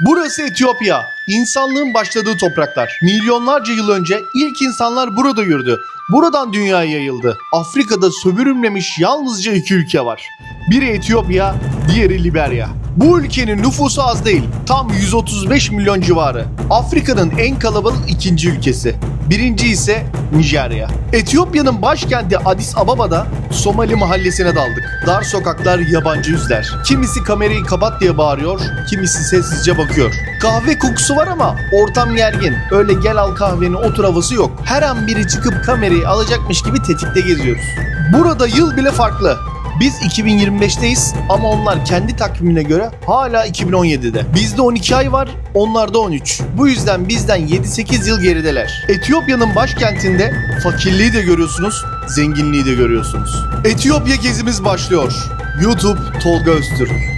Burası Etiyopya. İnsanlığın başladığı topraklar. Milyonlarca yıl önce ilk insanlar burada yürüdü. Buradan dünyaya yayıldı. Afrika'da sömürülmemiş yalnızca iki ülke var. Biri Etiyopya, diğeri Liberya. Bu ülkenin nüfusu az değil. Tam 135 milyon civarı. Afrika'nın en kalabalık ikinci ülkesi. Birinci ise Nijerya. Etiyopya'nın başkenti Addis Ababa'da Somali mahallesine daldık. Dar sokaklar, yabancı yüzler. Kimisi kamerayı kapat diye bağırıyor, kimisi sessizce bakıyor. Kahve kokusu var ama ortam gergin. Öyle gel al kahveni otur havası yok. Her an biri çıkıp kamerayı alacakmış gibi tetikte geziyoruz. Burada yıl bile farklı. Biz 2025'teyiz ama onlar kendi takvimine göre hala 2017'de. Bizde 12 ay var, onlarda 13. Bu yüzden bizden 7-8 yıl gerideler. Etiyopya'nın başkentinde fakirliği de görüyorsunuz, zenginliği de görüyorsunuz. Etiyopya gezimiz başlıyor. YouTube Tolga Öztürk.